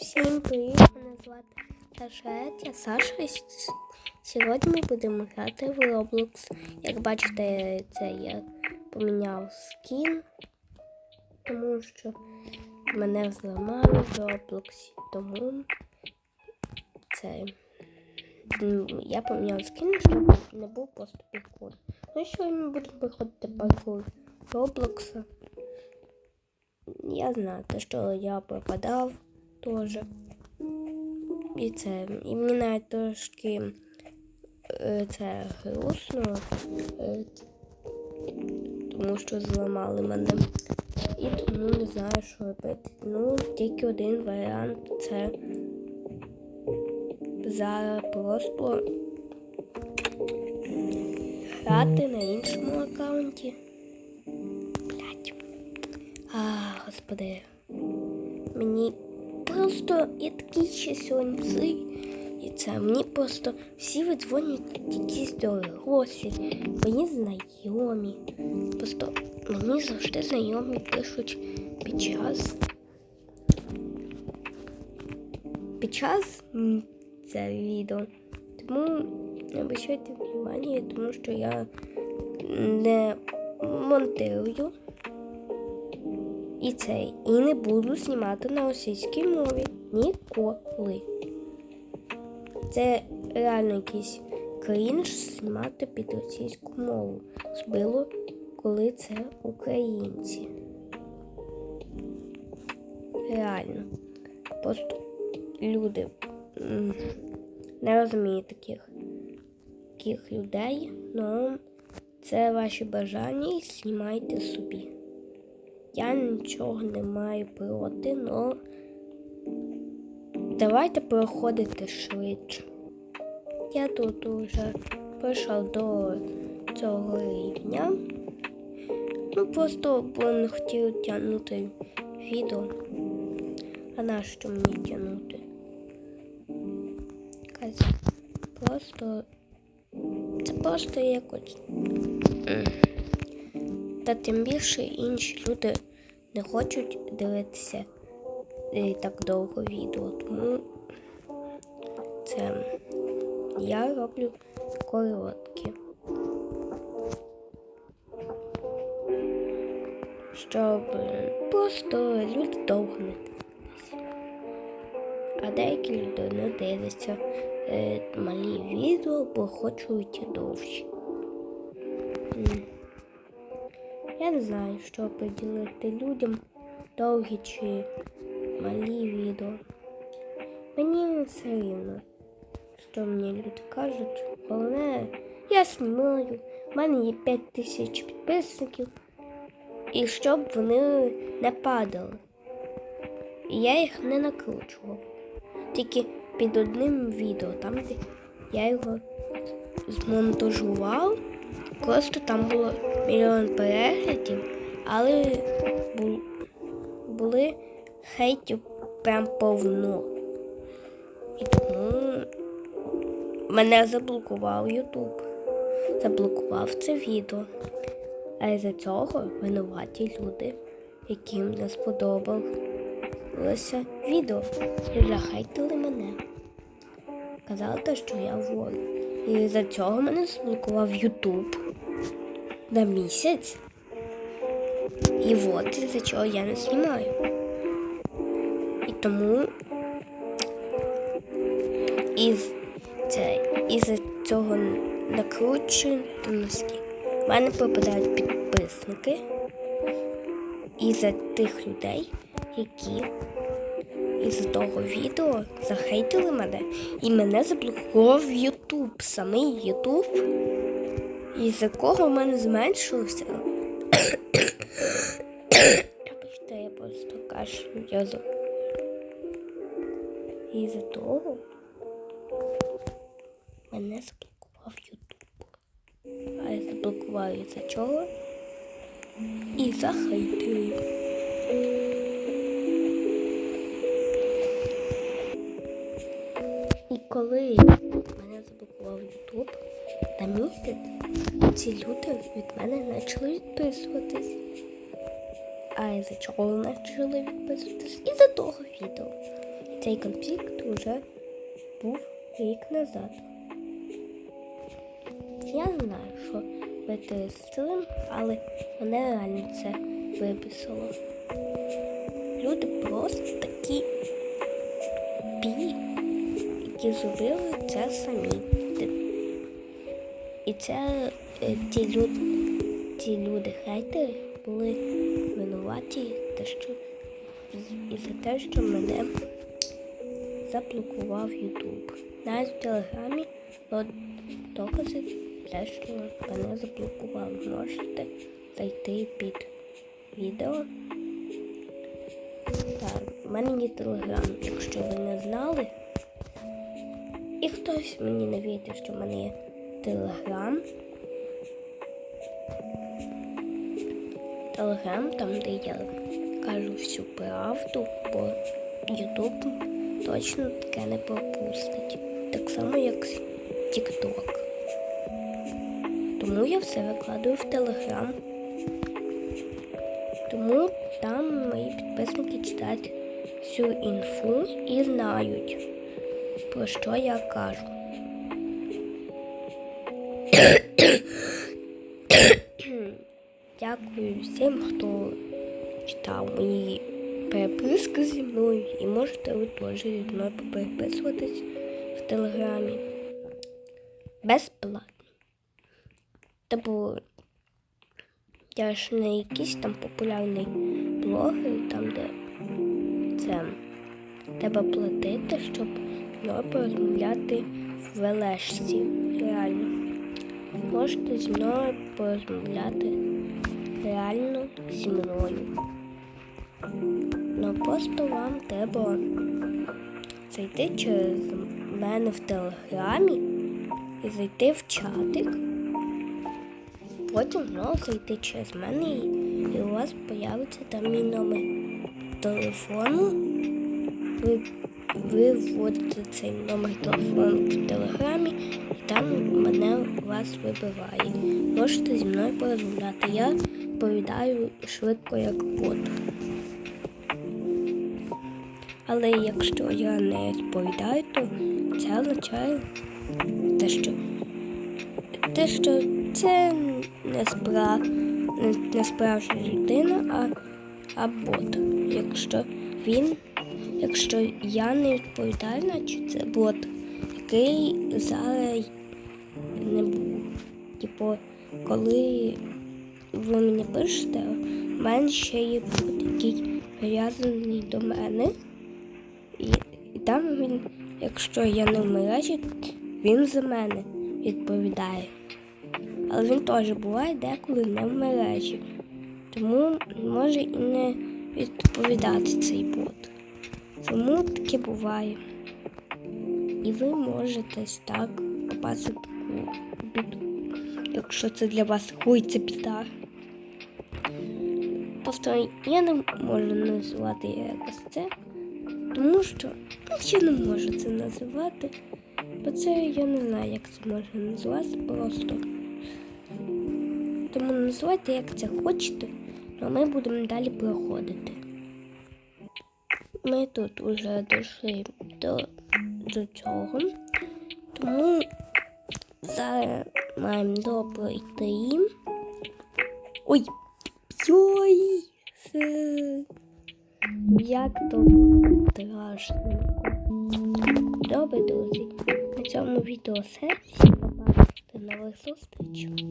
Всім привіт! Мене звати Саша я Саша. Сьогодні ми будемо грати в Roblox. Як бачите, це я поміняв скін, тому що мене зламали в Roblox. Тому це я поміняв скін, щоб не був просто паркур. Ну і сьогодні ми будемо проходити паркур Роблокса. Я знаю, те, що я пропадав теж. І це. І мені навіть трошки е, це грустно, е, тому що зламали мене. І тому не знаю, що робити. Ну, тільки один варіант це зараз просто грати на іншому аккаунті. Блять. А, господи. Мені просто я такий ще сьогодні. І це мені просто всі видзвонюють якісь дорослі, мені знайомі. Просто мені завжди знайомі пишуть під час. Під час це відео. Тому не обращайте внимання, тому що я не монтирую. І цей. І не буду знімати на російській мові. Ніколи. Це реально якийсь крінж знімати під російську мову. Збило, коли це українці. Реально. Просто люди не розуміють таких, таких людей, але це ваші бажання і знімайте собі. Я нічого не маю проти, але давайте проходити швидше. Я тут уже прийшов до цього рівня. Ну, просто не хотів тягнути відео. А на що мені тягнути? Просто це просто якось. Та тим більше інші люди не хочуть дивитися е, так довго відео. Тому це я роблю короткі. Щоб просто люди довго не дивилися. А деякі люди не дивляться е, малі відео, бо хочуть довші. Я не знаю, що приділити людям довгі чи малі відео. Мені все рівно, що мені люди кажуть. Головне, я знімаю, в мене є 5 тисяч підписників, і щоб вони не падали. І я їх не накручував. Тільки під одним відео, там де я його змонтажував. Просто там було мільйон переглядів, але були хейтів прям повно. І тому мене заблокував Ютуб. Заблокував це відео. А із-за цього винуваті люди, яким не сподобалося відео, і захейтили мене. Казали, що я вор. І за цього мене заблокував Ютуб на місяць. І от із-за чого я не знімаю. І тому із, це, із-за цього накрученості в мене попадають підписники із-за тих людей, які із того відео захейтили мене і мене заблокував Ютуб, самий Ютуб, із-за кого в мене зменшилося. Вибачте, я просто кашлю язик. Із-за того мене заблокував Ютуб. А я заблокував із-за чого? І захейтив. І коли мене заблокував Ютуб на місяць, ці люди від мене почали відписуватись. А із-за чого почали відписуватись? Із-за того відео. цей конфлікт вже був рік назад. Я знаю, що бити з цим, але мене реально це виписало. Люди просто такі пі, які зробили це самі. І це ті люди, ті люди хейтери були винуваті те, що, і за те, що мене заблокував Ютуб. Навіть в Телеграмі докази те, що мене заблокували. Можете зайти під відео. Так, в мене є телеграм, якщо ви не знали. І хтось мені не вірить, що в мене є телеграм. Телеграм, там, де я кажу всю правду, бо Ютуб точно таке не пропустить. Так само, як TikTok. Тому я все викладаю в Телеграм. Тому там мої підписники читають всю інфу і знають, про що я кажу. Дякую всім, хто читав мої переписки зі мною і можете ви теж зі мною попереписуватись в телеграмі. Безплатно. Тобто я ж не якийсь там популярний блогер, там де це треба платити, щоб мною порозмовляти в Велешці. Реально. Можете зі мною порозмовляти реально зі мною. Ну просто вам треба зайти через мене в телеграмі і зайти в чатик. Потім знову зайти через мене і, у вас з'явиться там мій номер телефону. Ви, ви вводите цей номер телефону в телеграмі там мене вас вибиває. Можете зі мною порозмовляти. Я відповідаю швидко як бот. Але якщо я не відповідаю, то це означає те, що те, що це не, спра... не, не справжня людина, а, а бот. Якщо він, якщо я не відповідаю, значить це бот, який зараз не був. Типу, коли ви мені пишете, в мене ще є бот, який прив'язаний до мене. І, і там він, якщо я не в мережі, він за мене відповідає. Але він теж буває деколи не в мережі. Тому може і не відповідати цей бот. Тому таке буває. І ви можете так попасти якщо це для вас хуй це біда. Просто я не можу називати якось це, тому що ну, я не можу це називати. Бо це я не знаю, як це можна назвати просто. Тому називайте, як це хочете, а ми будемо далі проходити. Ми тут вже дійшли до, до цього, тому зараз маємо допройти. Ой, ой, Це... Як то страшно. Добре, друзі. На цьому відео все. Всім па-па. Нових зустрічей.